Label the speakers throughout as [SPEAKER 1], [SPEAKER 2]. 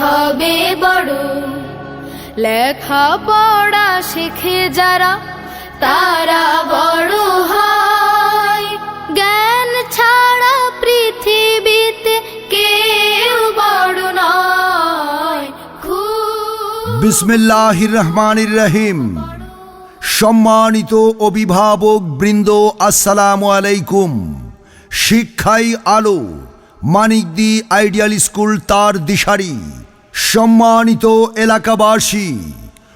[SPEAKER 1] হবে বড়। লেখা পড়া শিখে যারা, তারা বড় হয়। জ্ঞান ছাড়া পৃথিবীতে কেউ বড় নয়।
[SPEAKER 2] বিসমিল্লাহির রহমানির রহিম। সম্মানিত অভিভাবক বৃন্দ, আসসালামু আলাইকুম। শিক্ষাই আলো, মানিকদি আইডিয়াল স্কুল তার দিশারি। সম্মানিত এলাকাবাসী,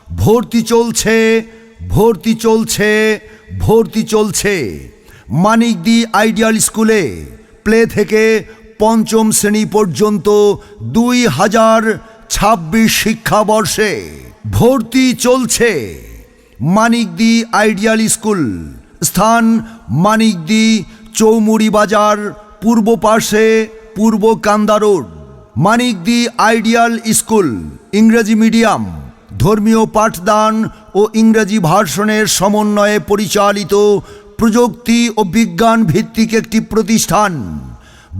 [SPEAKER 2] ভর্তি চলছে ভর্তি চলছে ভর্তি চলছে। মানিকদি আইডিয়াল স্কুলে প্লে থেকে পঞ্চম শ্রেণি পর্যন্ত দুই হাজার ছাব্বিশ শিক্ষাবর্ষে ভর্তি চলছে মানিকদি আইডিয়াল স্কুল। স্থান মানিকদি চৌমুড়ি বাজার, পূর্ব পাশে Purba Kanda road. Manikdi ideal school, ইংরেজি মিডিয়াম, ধর্মীয় পাঠদান ও ইংরেজি ভার্সনের সমন্বয়ে পরিচালিত প্রযুক্তি ও বিজ্ঞান ভিত্তিক একটি প্রতিষ্ঠান।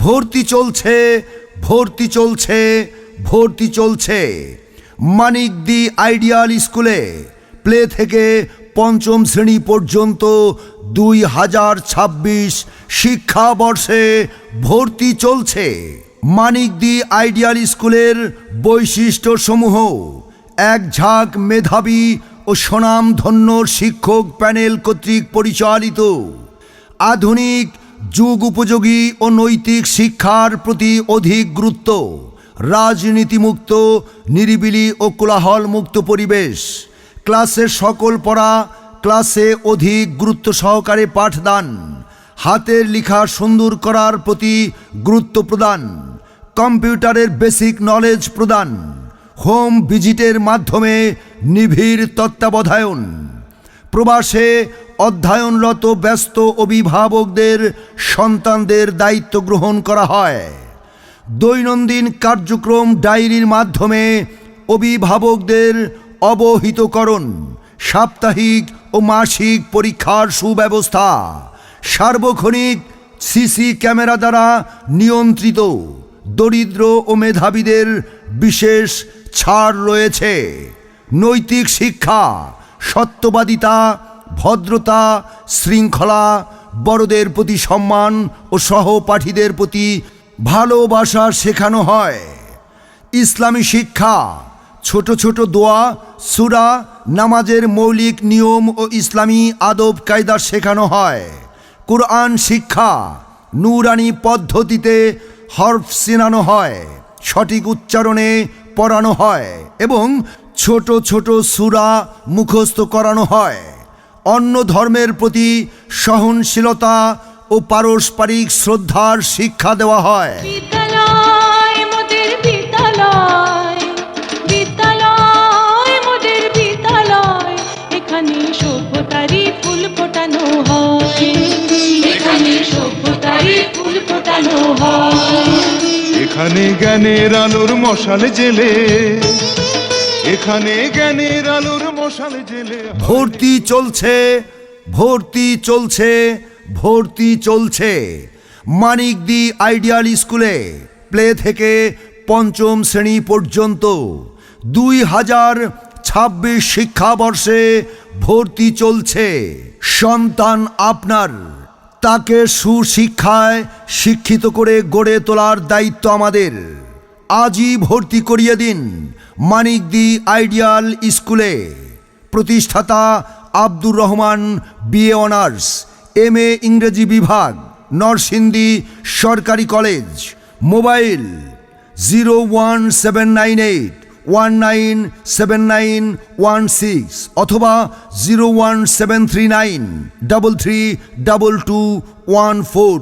[SPEAKER 2] ভর্তি চলছে ভর্তি চলছে ভর্তি চলছে। মানিক দি আইডিয়াল স্কুলে প্লে থেকে পঞ্চম শ্রেণি পর্যন্ত দুই হাজার ছাব্বিশ শিক্ষাবর্ষে ভর্তি চলছে। মানিক দি আইডিয়াল স্কুলের বৈশিষ্ট্যসমূহ, এক ঝাঁক মেধাবী ও স্বনামধন্য শিক্ষক প্যানেল কর্তৃক পরিচালিত। আধুনিক যুগ উপযোগী ও নৈতিক শিক্ষার প্রতি অধিক গুরুত্ব, রাজনীতিমুক্ত, নিরিবিলি ও কোলাহল মুক্ত পরিবেশ। ক্লাসের সকল পড়া ক্লাসে অধিক গুরুত্ব সহকারে পাঠদান। হাতের লেখা সুন্দর করার প্রতি গুরুত্ব প্রদান। কম্পিউটারের বেসিক নলেজ প্রদান, হোম ভিজিটের মাধ্যমে নিবিড় তত্ত্বাবধায়ন। প্রবাসে অধ্যয়নরত ব্যস্ত অভিভাবকদের সন্তানদের দায়িত্ব গ্রহণ করা হয়। দৈনন্দিন কার্যক্রম ডায়েরির মাধ্যমে অভিভাবকদের অবহিতকরণ, সাপ্তাহিক ও মাসিক পরীক্ষার সুব্যবস্থা, সার্বক্ষণিক সিসি ক্যামেরা দ্বারা নিয়ন্ত্রিত। দরিদ্র ও মেধাবীদের বিশেষ ছাড় রয়েছে। নৈতিক শিক্ষা, সত্যবাদিতা, ভদ্রতা, শৃঙ্খলা, বড়দের প্রতি সম্মান ও সহপাঠীদের প্রতি ভালোবাসা শেখানো হয়। ইসলামী শিক্ষা, ছোট ছোট দোয়া, সুরা, নামাজের মৌলিক নিয়ম ও ইসলামী আদব কায়দা শেখানো হয়। কোরআন শিক্ষা, নুরানি পদ্ধতিতে হরফ চেনানো হয়, সঠিক উচ্চারণে পড়ানো হয় এবং ছোট ছোট সুরা মুখস্থ করানো হয়। অন্য ধর্মের প্রতি সহনশীলতা ও পারস্পরিক শ্রদ্ধার শিক্ষা দেওয়া হয়।
[SPEAKER 3] এখানে ফুল ফোটানো হয়। ফোটানো হয়।
[SPEAKER 4] এখানে জ্ঞানের আলোর মশাল জেলে এখানে জ্ঞানের আলোর মশাল জেলে
[SPEAKER 2] ভর্তি চলছে ভর্তি চলছে ভর্তি চলছে। মানিক দি আইডিয়াল স্কুলে প্লে থেকে পঞ্চম শ্রেণি পর্যন্ত দুই হাজার ছাব্বিশ শিক্ষাবর্ষে ভর্তি চলছে। সন্তান আপনার। তাকে সুশিক্ষায় শিক্ষিত করে গড়ে তোলার দায়িত্ব আমাদের। আজই ভর্তি করিয়ে দিন মানিক দি আইডিয়াল স্কুলে। প্রতিষ্ঠাতা Abdur Rahman BA honours, M A ইংরেজি বিভাগ, নরসিংদী সরকারি college, mobile zero one seven nine eight. One nine seven nine one six অথবা zero one seven three nine double three double two one four